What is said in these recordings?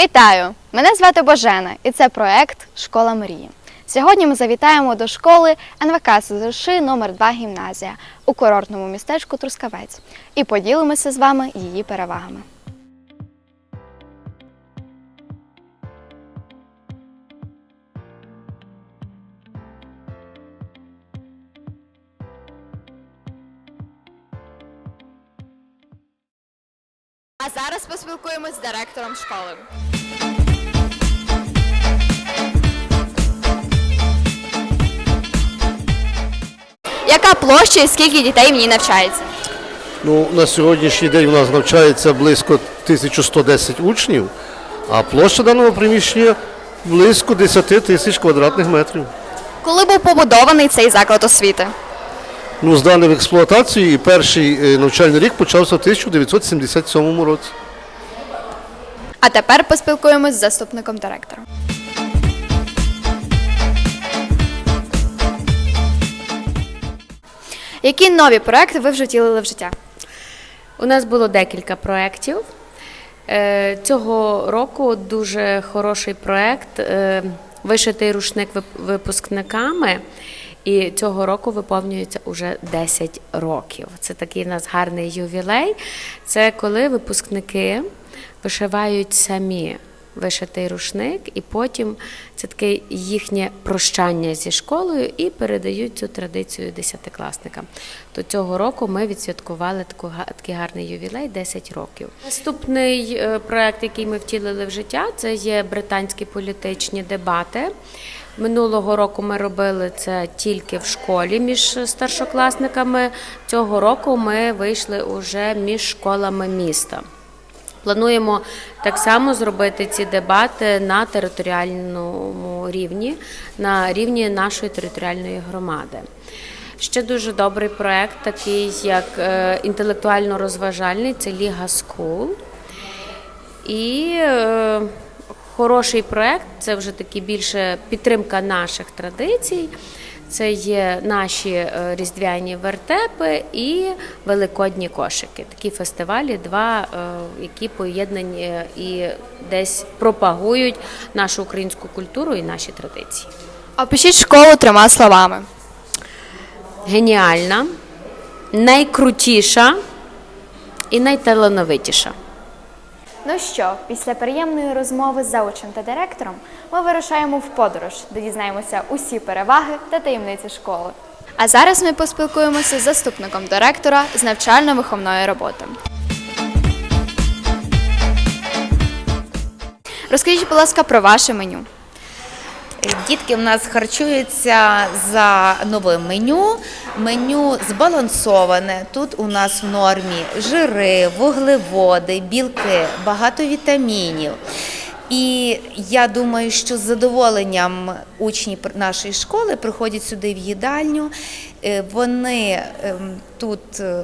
Вітаю! Мене звати Божена, і це проект Школа мрії. Сьогодні ми завітаємо до школи НВК СЗШ номер 2 гімназія у курортному містечку Трускавець і поділимося з вами її перевагами. А зараз поспілкуємось з директором школи. Яка площа і скільки дітей в ній навчається? Ну, на сьогоднішній день у нас навчається близько 1110 учнів, а площа даного приміщення близько 10 тисяч квадратних метрів. Коли був побудований цей заклад освіти? Ну, зданий в експлуатацію і перший е, навчальний рік почався в 1977 році. А тепер поспілкуємось з заступником директора. Які нові проекти ви вже втілили в життя? У нас було декілька проєктів. Е, Цього року дуже хороший проєкт е, Вишитий рушник випускниками. І цього року виповнюється уже 10 років. Це такий у нас гарний ювілей. Це коли випускники вишивають самі вишитий рушник, і потім це таке їхнє прощання зі школою і передають цю традицію десятикласникам. То цього року ми відсвяткували таку, такий гарний ювілей 10 років. Наступний е, проект, який ми втілили в життя, це є британські політичні дебати. Минулого року ми робили це тільки в школі між старшокласниками. Цього року ми вийшли уже між школами міста. Плануємо так само зробити ці дебати на територіальному рівні, на рівні нашої територіальної громади. Ще дуже добрий проект, такий як е, інтелектуально-розважальний, це Ліга Скул. І е, хороший проект це вже такі більше підтримка наших традицій. Це є наші е, різдвяні вертепи і великодні кошики. Такі фестивалі, два, е, які поєднані і десь пропагують нашу українську культуру і наші традиції. Опишіть школу трьома словами. Геніальна, найкрутіша і найталановитіша. Ну що, після приємної розмови з заучем та директором ми вирушаємо в подорож, де дізнаємося усі переваги та таємниці школи. А зараз ми поспілкуємося з заступником директора з навчально-виховної роботи. Розкажіть, будь ласка, про ваше меню. Дітки в нас харчуються за новим меню. Меню збалансоване. Тут у нас в нормі жири, вуглеводи, білки, багато вітамінів. І я думаю, що з задоволенням учні нашої школи приходять сюди в їдальню. Е, Вони ем, тут е,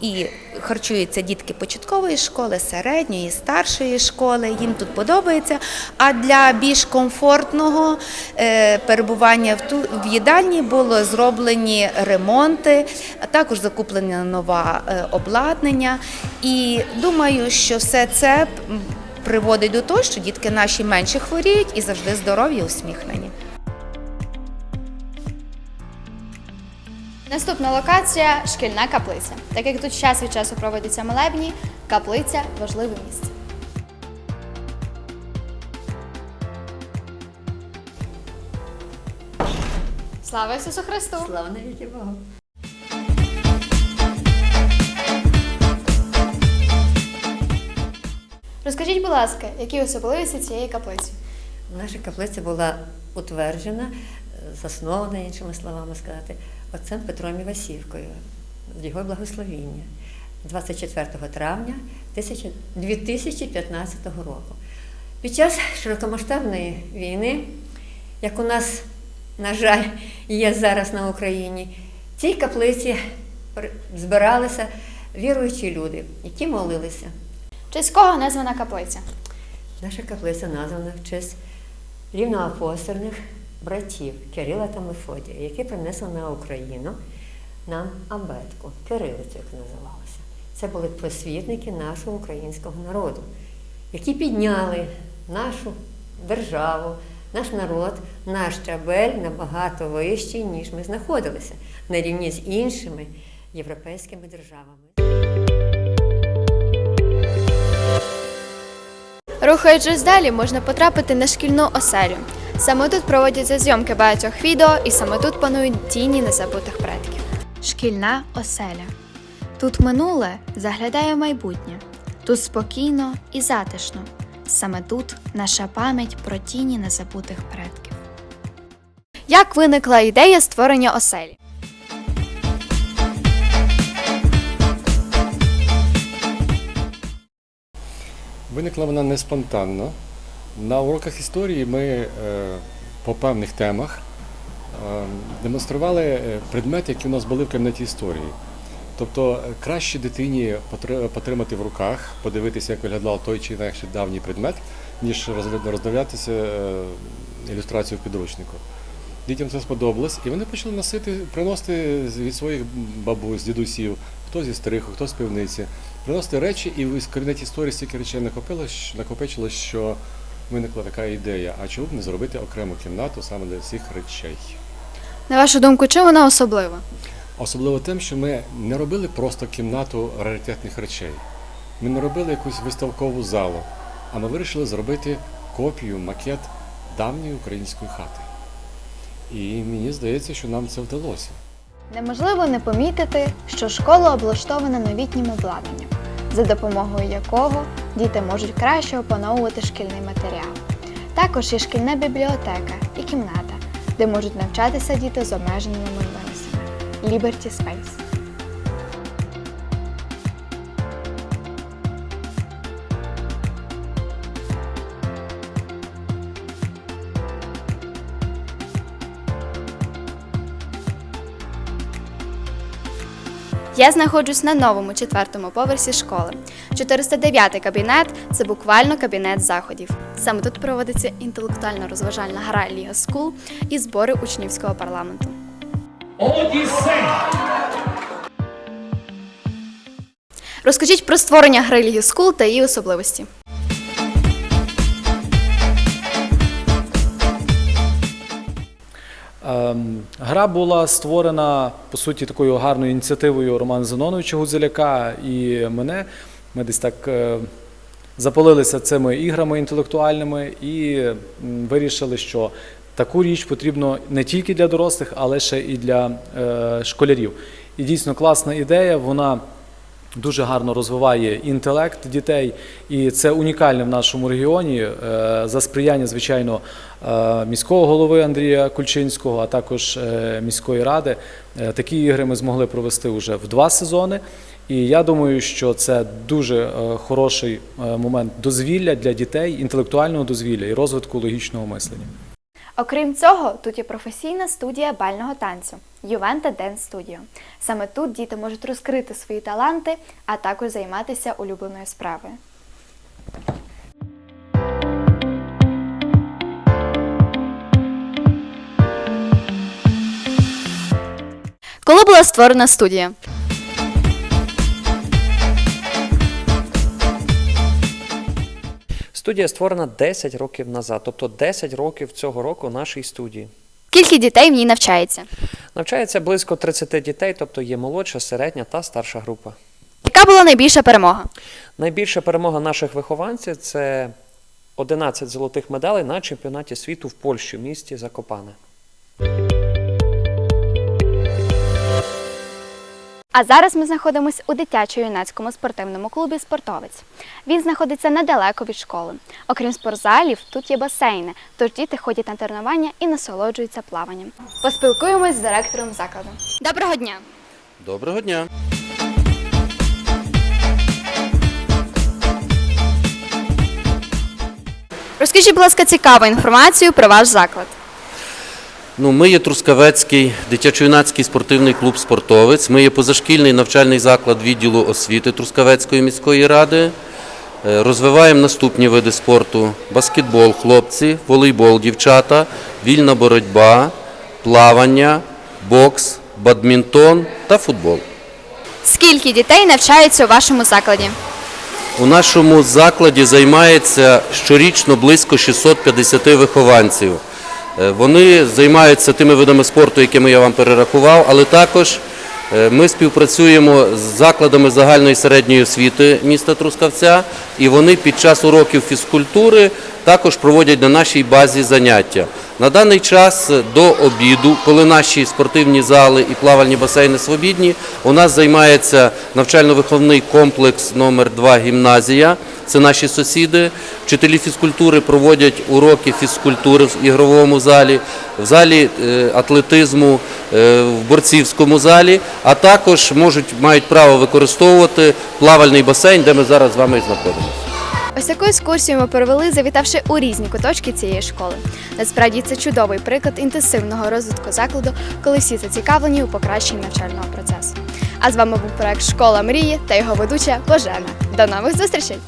і харчуються дітки початкової школи, середньої, старшої школи. Їм тут подобається. А для більш комфортного е, перебування в ту в їдальні було зроблені ремонти, а також закуплено нове обладнання. І думаю, що все це приводить до того, що дітки наші менше хворіють і завжди здорові, усміхнені. Наступна локація шкільна каплиця. Так як тут час від часу проводяться молебні, каплиця важливе місце. Слава Ісусу Христу! Слава навіки Богу. Розкажіть, будь ласка, які особливості цієї каплиці? Наша каплиця була утверджена, заснована, іншими словами сказати, отцем Петром Івасівкою, з його благословіння 24 травня 2015 року. Під час широкомасштабної війни, як у нас, на жаль, є зараз на Україні, в цій каплиці збиралися віруючі люди, які молилися. В честь кого названа каплиця? Наша каплиця названа в честь рівноапостольних братів Кирила та Мефодія, які принесли на Україну нам абетку, кирилицю, як називалося. Це були просвітники нашого українського народу, які підняли нашу державу, наш народ, наш щабель набагато вищий, ніж ми знаходилися на рівні з іншими європейськими державами. Рухаючись далі, можна потрапити на шкільну оселю. Саме тут проводяться зйомки багатьох відео, і саме тут панують тіні незабутих предків. Шкільна оселя. Тут минуле заглядає в майбутнє. Тут спокійно і затишно. Саме тут наша пам'ять про тіні незабутих предків. Як виникла ідея створення оселі? Виникла вона не спонтанно. На уроках історії ми е, по певних темах е, демонстрували е, предмети, які у нас були в кабінеті історії. Тобто краще дитині потримати в руках, подивитися, як виглядав той чи інакший давній предмет, ніж роздивлятися ілюстрацію в підручнику. Дітям це сподобалось, і вони почали носити, приносити від своїх бабусь, дідусів, хто зі стриху, хто з пивниці, приносити речі, і в кабінеті історії стільки речей накопилось, накопичилось, що виникла така ідея, а чому б не зробити окрему кімнату саме для цих речей? На вашу думку, чим вона особлива? Особливо тим, що ми не робили просто кімнату раритетних речей. Ми не робили якусь виставкову залу, а ми вирішили зробити копію, макет давньої української хати. І мені здається, що нам це вдалося. Неможливо не помітити, що школа облаштована новітнім обладнанням, за допомогою якого діти можуть краще опановувати шкільний матеріал. Також є шкільна бібліотека і кімната, де можуть навчатися діти з обмеженими можливостями. Liberty Space. Я знаходжусь на новому четвертому поверсі школи. 409 кабінет це буквально кабінет заходів. Саме тут проводиться інтелектуально-розважальна гра Ліга Скул і збори учнівського парламенту. Розкажіть про створення гри Ліги Скул та її особливості. Гра була створена по суті такою гарною ініціативою Романа Зеноновича Гудзеляка і мене. Ми десь так е, запалилися цими іграми інтелектуальними і вирішили, що таку річ потрібно не тільки для дорослих, але ще і для е, школярів. І дійсно класна ідея. Вона дуже гарно розвиває інтелект дітей, і це унікальне в нашому регіоні е, за сприяння, звичайно, е, міського голови Андрія Кульчинського, а також е, міської ради. Такі ігри ми змогли провести вже в два сезони. І я думаю, що це дуже хороший момент дозвілля для дітей, інтелектуального дозвілля і розвитку логічного мислення. Окрім цього, тут є професійна студія бального танцю Ювента Dance Studio. Саме тут діти можуть розкрити свої таланти, а також займатися улюбленою справою. Коли була створена студія? Студія створена 10 років назад, тобто 10 років цього року нашій студії. Скільки дітей в ній навчається? Навчається близько 30 дітей, тобто є молодша, середня та старша група. Яка була найбільша перемога? Найбільша перемога наших вихованців це 11 золотих медалей на чемпіонаті світу в Польщі, в місті Закопане. А зараз ми знаходимося у дитячо-юнацькому спортивному клубі Спортовець. Він знаходиться недалеко від школи. Окрім спортзалів, тут є басейни, тож діти ходять на тренування і насолоджуються плаванням. Поспілкуємось з директором закладу. Доброго дня! Доброго дня. Розкажіть, будь ласка, цікаву інформацію про ваш заклад. Ну, ми є Трускавецький дитячо-юнацький спортивний клуб Спортовець. Ми є позашкільний навчальний заклад відділу освіти Трускавецької міської ради. Е, Розвиваємо наступні види спорту: баскетбол, хлопці, волейбол, дівчата, вільна боротьба, плавання, бокс, бадмінтон та футбол. Скільки дітей навчається у вашому закладі? У нашому закладі займається щорічно близько 650 вихованців. Е, Вони займаються тими видами спорту, якими я вам перерахував, але також е, ми співпрацюємо з закладами загальної середньої освіти міста Трускавця, і вони під час уроків фізкультури також проводять на нашій базі заняття. На даний час е, до обіду, коли наші спортивні зали і плавальні басейни свобідні, у нас займається навчально-виховний комплекс номер 2 гімназія. Це наші сусіди. Вчителі фізкультури проводять уроки фізкультури в ігровому залі, в залі е, атлетизму, е, в борцівському залі, а також можуть мають право використовувати плавальний басейн, де ми зараз з вами знаходимося. Ось таку екскурсію ми провели, завітавши у різні куточки цієї школи. Насправді це чудовий приклад інтенсивного розвитку закладу, коли всі зацікавлені у покращенні навчального процесу. А з вами був проект Школа мрії та його ведуча Божена. До нових зустрічей!